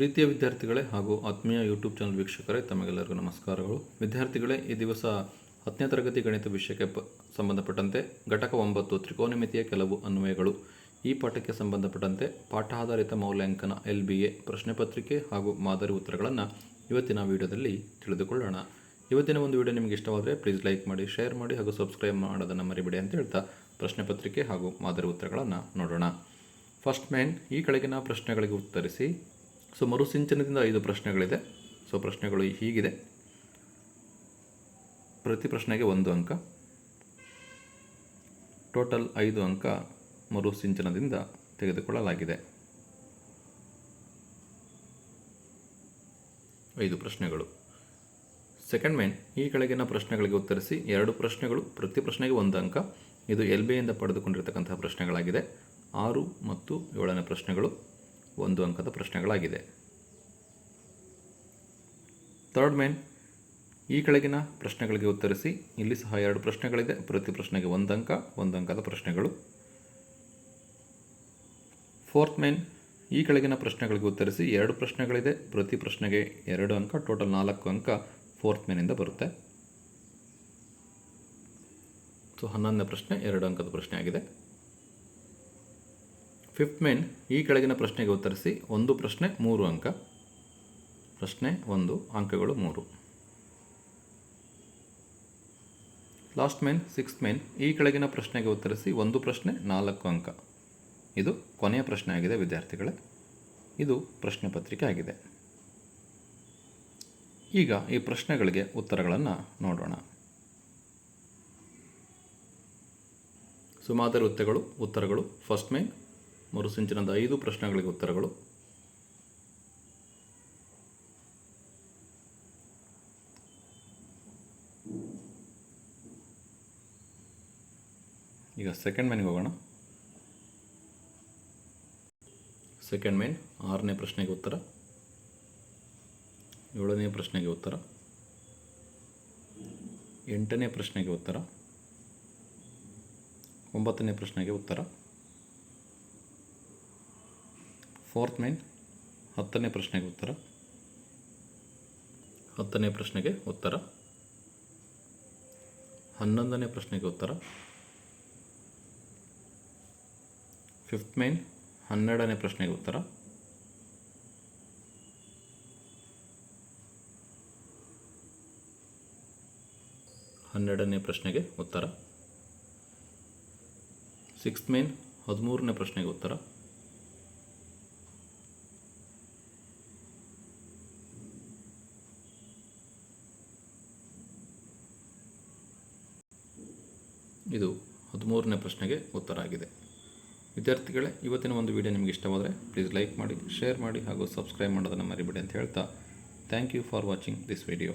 ಪ್ರೀತಿಯ ವಿದ್ಯಾರ್ಥಿಗಳೇ ಹಾಗೂ ಆತ್ಮೀಯ ಯೂಟ್ಯೂಬ್ ಚಾನಲ್ ವೀಕ್ಷಕರೇ, ತಮಗೆಲ್ಲರಿಗೂ ನಮಸ್ಕಾರಗಳು. ವಿದ್ಯಾರ್ಥಿಗಳೇ, ಈ ದಿವಸ ಹತ್ತನೇ ತರಗತಿ ಗಣಿತ ವಿಷಯಕ್ಕೆ ಸಂಬಂಧಪಟ್ಟಂತೆ ಘಟಕ ಒಂಬತ್ತು ತ್ರಿಕೋನಮಿತಿಯ ಕೆಲವು ಅನ್ವಯಗಳು. ಈ ಪಾಠಕ್ಕೆ ಸಂಬಂಧಪಟ್ಟಂತೆ ಪಾಠ ಆಧಾರಿತ ಮೌಲ್ಯಾಂಕನ, ಎಲ್ ಬಿ ಎ, ಪ್ರಶ್ನೆ ಪತ್ರಿಕೆ ಹಾಗೂ ಮಾದರಿ ಉತ್ತರಗಳನ್ನು ಇವತ್ತಿನ ವಿಡಿಯೋದಲ್ಲಿ ತಿಳಿದುಕೊಳ್ಳೋಣ. ಇವತ್ತಿನ ಒಂದು ವಿಡಿಯೋ ನಿಮಗೆ ಇಷ್ಟವಾದರೆ ಪ್ಲೀಸ್ ಲೈಕ್ ಮಾಡಿ ಶೇರ್ ಮಾಡಿ ಹಾಗೂ ಸಬ್ಸ್ಕ್ರೈಬ್ ಮಾಡೋದನ್ನು ಮರಿಬೇಡಿ ಅಂತ ಹೇಳ್ತಾ ಪ್ರಶ್ನೆ ಪತ್ರಿಕೆ ಹಾಗೂ ಮಾದರಿ ಉತ್ತರಗಳನ್ನು ನೋಡೋಣ. ಫಸ್ಟ್ ಮೇನ್ ಈ ಕೆಳಗಿನ ಪ್ರಶ್ನೆಗಳಿಗೆ ಉತ್ತರಿಸಿ ಸೊ ಮರುಸಿಂಚನದಿಂದ ಐದು ಪ್ರಶ್ನೆಗಳಿದೆ. ಸೊ ಪ್ರಶ್ನೆಗಳು ಹೀಗಿದೆ. ಪ್ರತಿ ಪ್ರಶ್ನೆಗೆ ಒಂದು ಅಂಕ. ಟೋಟಲ್ ಐದು ಅಂಕ ಮರುಸಿಂಚನದಿಂದ ತೆಗೆದುಕೊಳ್ಳಲಾಗಿದೆ. ಐದು ಪ್ರಶ್ನೆಗಳು. ಸೆಕೆಂಡ್ ಮೈನ್ ಈ ಕೆಳಗಿನ ಪ್ರಶ್ನೆಗಳಿಗೆ ಉತ್ತರಿಸಿ ಎರಡು ಪ್ರಶ್ನೆಗಳು, ಪ್ರತಿ ಪ್ರಶ್ನೆಗೆ ಒಂದು ಅಂಕ. ಇದು ಎಲ್ ಬಿಯಿಂದ ಪಡೆದುಕೊಂಡಿರತಕ್ಕಂತಹ ಪ್ರಶ್ನೆಗಳಾಗಿದೆ. ಆರು ಮತ್ತು ಏಳನೇ ಪ್ರಶ್ನೆಗಳು. ಒಂದು ಅಂಕದ ಪ್ರಶ್ನೆಗಳಾಗಿದೆ. ಥರ್ಡ್ ಮೇನ್, ಈ ಕೆಳಗಿನ ಪ್ರಶ್ನೆಗಳಿಗೆ ಉತ್ತರಿಸಿ, ಇಲ್ಲಿ ಸಹ ಎರಡು ಪ್ರಶ್ನೆಗಳಿದೆ. ಪ್ರತಿ ಪ್ರಶ್ನೆಗೆ ಒಂದು ಅಂಕ, ಒಂದು ಅಂಕದ ಪ್ರಶ್ನೆಗಳು. ಫೋರ್ತ್ ಮೇನ್, ಈ ಕೆಳಗಿನ ಪ್ರಶ್ನೆಗಳಿಗೆ ಉತ್ತರಿಸಿ ಎರಡು ಪ್ರಶ್ನೆಗಳಿದೆ. ಪ್ರತಿ ಪ್ರಶ್ನೆಗೆ ಎರಡು ಅಂಕ, ಟೋಟಲ್ ನಾಲ್ಕು ಅಂಕ ಫೋರ್ತ್ ಮೇನಿಂದ ಬರುತ್ತೆ. ಸೊ ಹನ್ನೊಂದನೇ ಪ್ರಶ್ನೆ ಎರಡು ಅಂಕದ ಪ್ರಶ್ನೆ ಆಗಿದೆ. ಫಿಫ್ತ್ ಮೇನ್ ಈ ಕೆಳಗಿನ ಪ್ರಶ್ನೆಗೆ ಉತ್ತರಿಸಿ ಒಂದು ಪ್ರಶ್ನೆ, ಮೂರು ಅಂಕ. ಪ್ರಶ್ನೆ ಒಂದು, ಅಂಕಗಳು ಮೂರು. ಲಾಸ್ಟ್ ಮೇನ್ ಸಿಕ್ಸ್ತ್ ಮೇನ್ ಈ ಕೆಳಗಿನ ಪ್ರಶ್ನೆಗೆ ಉತ್ತರಿಸಿ ಒಂದು ಪ್ರಶ್ನೆ, ನಾಲ್ಕು ಅಂಕ. ಇದು ಕೊನೆಯ ಪ್ರಶ್ನೆ ಆಗಿದೆ ವಿದ್ಯಾರ್ಥಿಗಳೇ. ಇದು ಪ್ರಶ್ನೆ ಪತ್ರಿಕೆ ಆಗಿದೆ. ಈಗ ಈ ಪ್ರಶ್ನೆಗಳಿಗೆ ಉತ್ತರಗಳನ್ನು ನೋಡೋಣ. ಸುಮಾರು ಉತ್ತರಗಳು ಉತ್ತರಗಳು. ಫಸ್ಟ್ ಮೇನ್ ಮರುಸಿಂಚನದ ಐದು ಪ್ರಶ್ನೆಗಳಿಗೆ ಉತ್ತರಗಳು. ಈಗ ಸೆಕೆಂಡ್ ಮೇನ್ಗೆ ಹೋಗೋಣ. ಸೆಕೆಂಡ್ ಮೇನ್ ಆರನೇ ಪ್ರಶ್ನೆಗೆ ಉತ್ತರ. ಏಳನೇ ಪ್ರಶ್ನೆಗೆ ಉತ್ತರ. ಎಂಟನೇ ಪ್ರಶ್ನೆಗೆ ಉತ್ತರ. ಒಂಬತ್ತನೇ ಪ್ರಶ್ನೆಗೆ ಉತ್ತರ. ಫೋರ್ತ್ ಮೇನ್ ಹತ್ತನೇ ಪ್ರಶ್ನೆಗೆ ಉತ್ತರ. ಹತ್ತನೇ ಪ್ರಶ್ನೆಗೆ ಉತ್ತರ. ಹನ್ನೊಂದನೇ ಪ್ರಶ್ನೆಗೆ ಉತ್ತರ. ಫಿಫ್ತ್ ಮೇನ್ ಹನ್ನೆರಡನೇ ಪ್ರಶ್ನೆಗೆ ಉತ್ತರ. ಹನ್ನೆರಡನೇ ಪ್ರಶ್ನೆಗೆ ಉತ್ತರ. ಸಿಕ್ಸ್ತ್ ಮೇನ್ ಹದಿಮೂರನೇ ಪ್ರಶ್ನೆಗೆ ಉತ್ತರ. ಇದು ಹದಿಮೂರನೇ ಪ್ರಶ್ನೆಗೆ ಉತ್ತರ ಆಗಿದೆ. ವಿದ್ಯಾರ್ಥಿಗಳೇ, ಇವತ್ತಿನ ಒಂದು ವಿಡಿಯೋ ನಿಮಗೆ ಇಷ್ಟವಾದರೆ ಪ್ಲೀಸ್ ಲೈಕ್ ಮಾಡಿ ಶೇರ್ ಮಾಡಿ ಹಾಗೂ ಸಬ್ಸ್ಕ್ರೈಬ್ ಮಾಡೋದನ್ನು ಮರಿಬೇಡಿ ಅಂತ ಹೇಳ್ತಾ thank you for watching this video